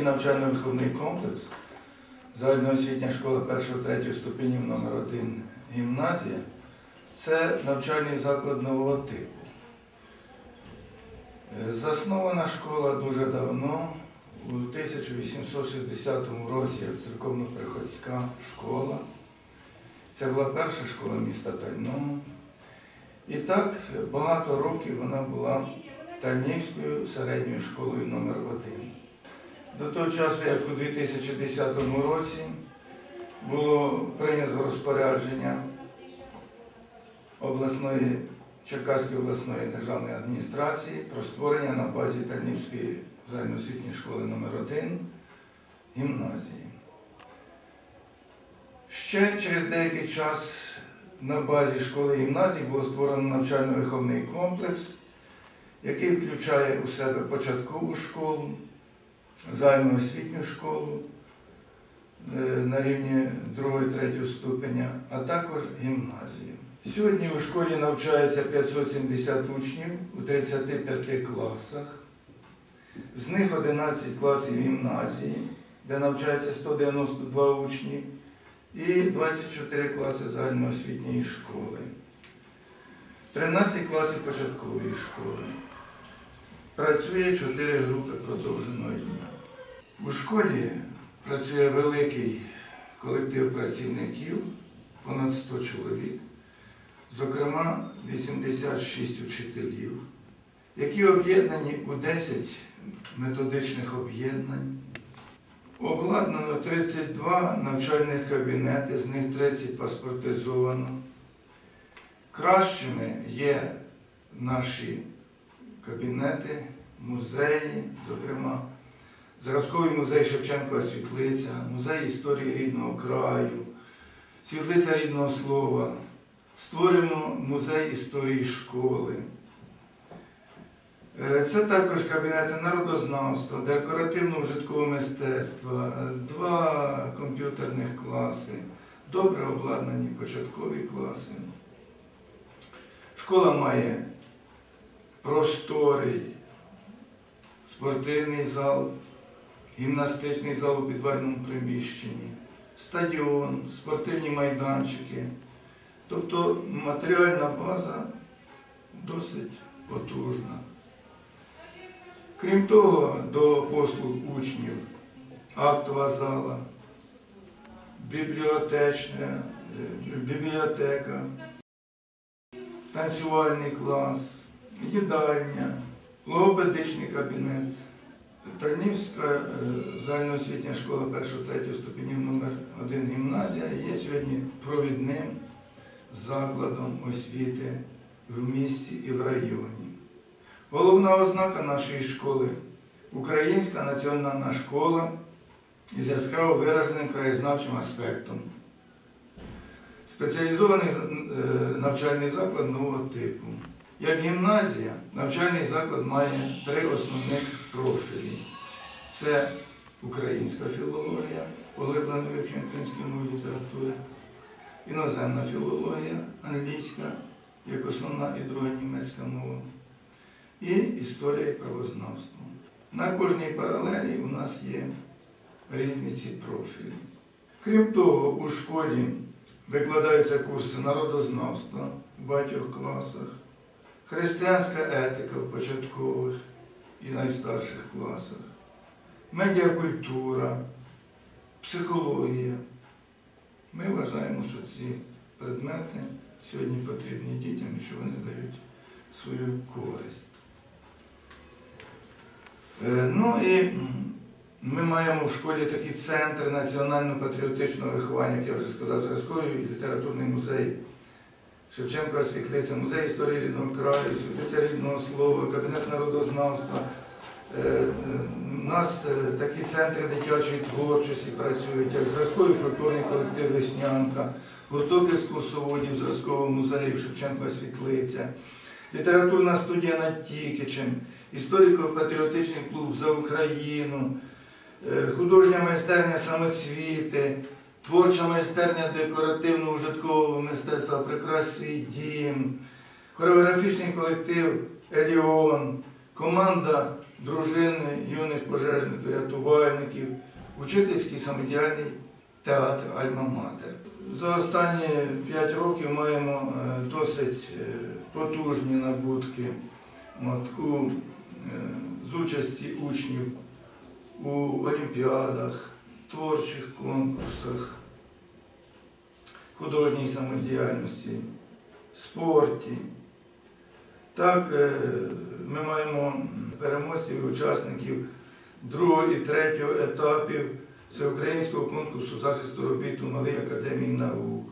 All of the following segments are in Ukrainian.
Танівський навчально-виховний комплекс, загальноосвітня школа 1-3 ступенів номер 1 гімназія це навчальний заклад нового типу. Е, Заснована школа дуже давно, у 1860 році як церковно-приходська школа. Це була перша школа міста Тального. І так багато років вона була Тальнівською середньою школою номер 1 До того часу, як у 2010 році було прийнято розпорядження обласної Черкаської обласної державної адміністрації про створення на базі Тальнівської загальноосвітньої школи номер 1 гімназії. Ще через деякий час на базі школи гімназії було створено навчально-виховний комплекс, який включає у себе початкову школу, загальноосвітню школу е, на рівні 2-3 ступеня, а також гімназію. Сьогодні у школі навчається 570 учнів у 35 класах. З них 11 класів гімназії, де навчається 192 учні, і 24 класи загальноосвітньої школи. 13 класів початкової школи. Працює 4 групи продовженого дня. У школі працює великий колектив працівників, понад 100 чоловік, зокрема 86 учителів, які об'єднані у 10 методичних об'єднань. Обладнано 32 навчальних кабінети, з них 30 паспортизовано. Кращими є наші кабінети, музеї, зокрема, зразковий музей Шевченкова Світлиця, музей історії рідного краю, світлиця рідного слова. Створюємо музей історії школи. Е, Це також кабінети народознавства, декоративно-вжиткового мистецтва, два комп'ютерних класи, добре обладнані початкові класи. Школа має просторий спортивний зал, гімнастичний зал у підвальному приміщенні, стадіон, спортивні майданчики. Тобто матеріальна база досить потужна. Крім того, до послуг учнів актова зала, бібліотечна, е, бібліотека, танцювальний клас, їдальня, логопедичний кабінет. Тальнівська е, загальноосвітня школа 1-3 ступенів номер 1 гімназія є сьогодні провідним закладом освіти в місті і в районі. Головна ознака нашої школи українська національна школа із яскраво вираженим краєзнавчим аспектом. Спеціалізований е, навчальний заклад нового типу. Як гімназія, навчальний заклад має три основних профілі. Це українська філологія, поглиблене вивчення української мови літератури, іноземна філологія, англійська, як основна і друга німецька мова, і історія і правознавство. На кожній паралелі у нас є різні ці профілі. Крім того, у школі викладаються курси народознавства в багатьох класах, християнська етика в початкових і найстарших класах, медіакультура, психологія. Ми вважаємо, що ці предмети сьогодні потрібні дітям що вони дають свою користь. Е, Ну і ми маємо в школі такий центр національно-патріотичного виховання, як я вже сказав, зразковий літературний музей Шевченкова світлиця, музей історії рідного краю, світлиця рідного слова, кабінет народознавства. Е, е, У нас е, такі центри дитячої творчості працюють, як зразковий фольклорний колектив Веснянка, гурток екскурсоводів зразкового музею Шевченкова світлиця, літературна студія над Тікичем, історико-патріотичний клуб за Україну, художня майстерня самоцвіти, творча майстерня декоративно-ужиткового мистецтва Прикрас свій дім, хореографічний колектив Еліон, команда дружини юних пожежників, рятувальників, учительський самодіяльний театр Альма-Матер. За останні 5 років маємо е, досить е, потужні набутки е, з участі учнів у олімпіадах, творчих конкурсах, художній самодіяльності, спорті. Так, е, ми маємо переможців і учасників другого і третього етапів Всеукраїнського конкурсу захисту робіт у Малій академії наук.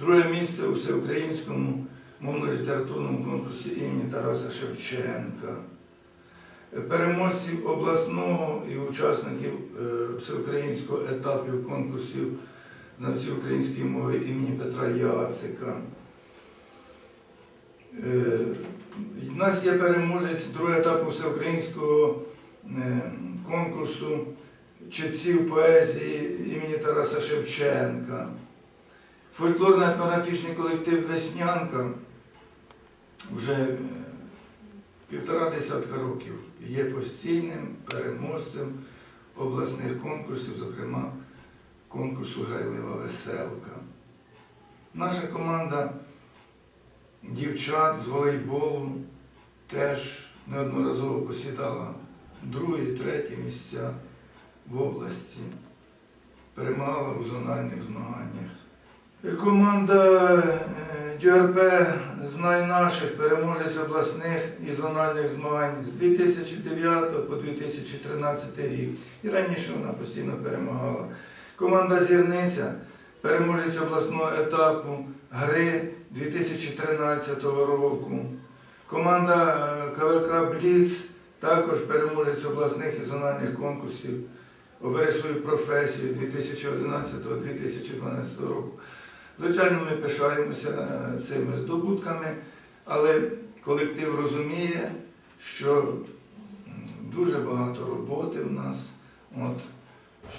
Друге місце у всеукраїнському мовно-літературному конкурсі імені Тараса Шевченка. Е, Переможців обласного і учасників е, всеукраїнського етапів конкурсів знавців української мови імені Петра Яцика. Е, У нас є переможець другого етапу всеукраїнського е, конкурсу читців поезії імені Тараса Шевченка. Фольклорно-етнографічний колектив Веснянка вже е, півтора десятка років є постійним переможцем обласних конкурсів, зокрема конкурсу Грайлива веселка. Наша команда дівчат з волейболу теж неодноразово посідала другі, треті місця в області, перемагала у зональних змаганнях. Команда е, ДЮРП «Знай наших» переможець обласних і зональних змагань з 2009 по 2013 рік. І раніше вона постійно перемагала. Команда Зірниця переможець обласного етапу гри 2013 року. Команда е, КВК Бліц також переможець обласних і зональних конкурсів. Обере свою професію 2011-2012 року. Звичайно, ми пишаємося е, цими здобутками, але колектив розуміє, що дуже багато роботи в нас, от,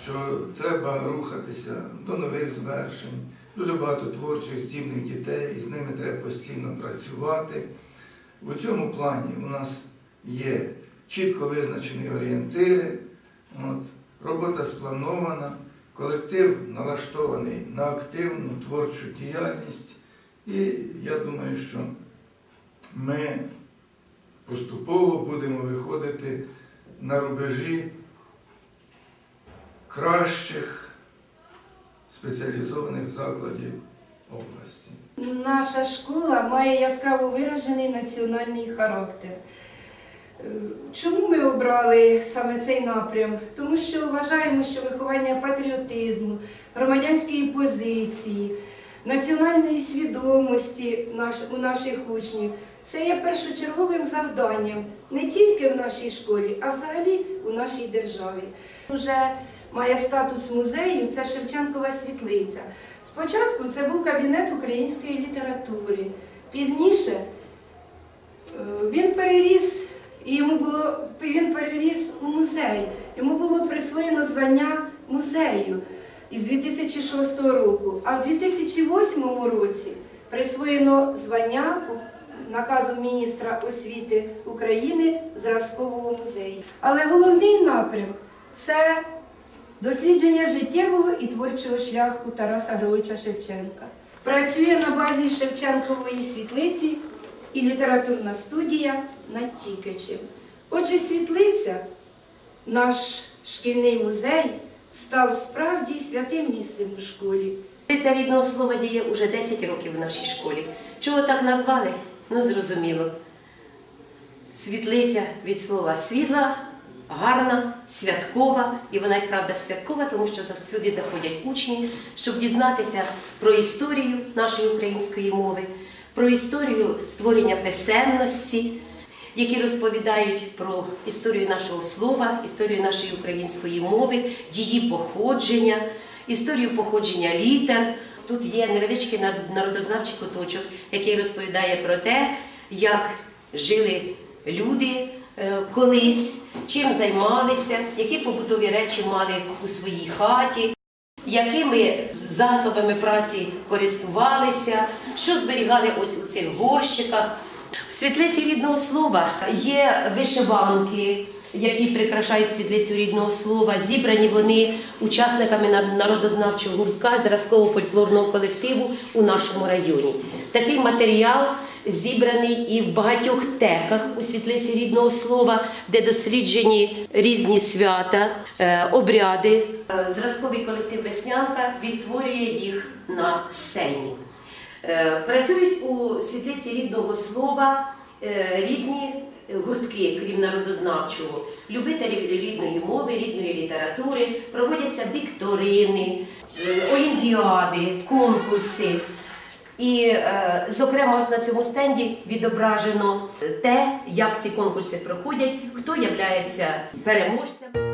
що треба рухатися до нових звершень, дуже багато творчих здібних дітей, і з ними треба постійно працювати. У цьому плані у нас є чітко визначені орієнтири, от, робота спланована. Колектив налаштований на активну творчу діяльність, і я думаю, що ми поступово будемо виходити на рубежі кращих спеціалізованих закладів області. Наша школа має яскраво виражений національний характер. Чому ми обрали саме цей напрям? Тому що вважаємо, що виховання патріотизму, громадянської позиції, національної свідомості у наших учнів це є першочерговим завданням не тільки в нашій школі, а взагалі у нашій державі. Уже має статус музею, це Шевченкова світлиця. Спочатку це був кабінет української літератури. Пізніше е, він переріс, і йому було він переріс у музей. Йому було присвоєно звання музею із 2006 року. А в 2008 році присвоєно звання наказу міністра освіти України зразкового музею. Але головний напрям це дослідження життєвого і творчого шляху Тараса Григоровича Шевченка. Працює на базі Шевченкової світлиці і літературна студія над. Отже, світлиця, наш шкільний музей, став справді святим місцем у школі. Ця рідного слова діє уже 10 років в нашій школі. Чого так назвали? Ну, зрозуміло. Світлиця від слова світла, гарна, святкова, і вона й правда святкова, тому що сюди заходять учні, щоб дізнатися про історію нашої української мови, про історію створення писемності, які розповідають про історію нашого слова, історію нашої української мови, її походження, історію походження літер. Тут є невеличкий народознавчий куточок, який розповідає про те, як жили люди е, колись, чим займалися, які побутові речі мали у своїй хаті, якими засобами праці користувалися, що зберігали ось у цих горщиках, В світлиці рідного слова є вишиванки, які прикрашають світлицю рідного слова. Зібрані вони учасниками нар- народознавчого гуртка зразково-фольклорного колективу у нашому районі. Такий матеріал зібраний і в багатьох теках у світлиці рідного слова, де досліджені різні свята, е, обряди. Е, Зразковий колектив Веснянка відтворює їх на сцені. Е, Працюють у світлиці рідного слова е, різні гуртки, крім народознавчого, любителі рідної мови, рідної літератури, проводяться вікторини, е, олімпіади, конкурси. І, зокрема, ось на цьому стенді відображено те, як ці конкурси проходять, хто є переможцем.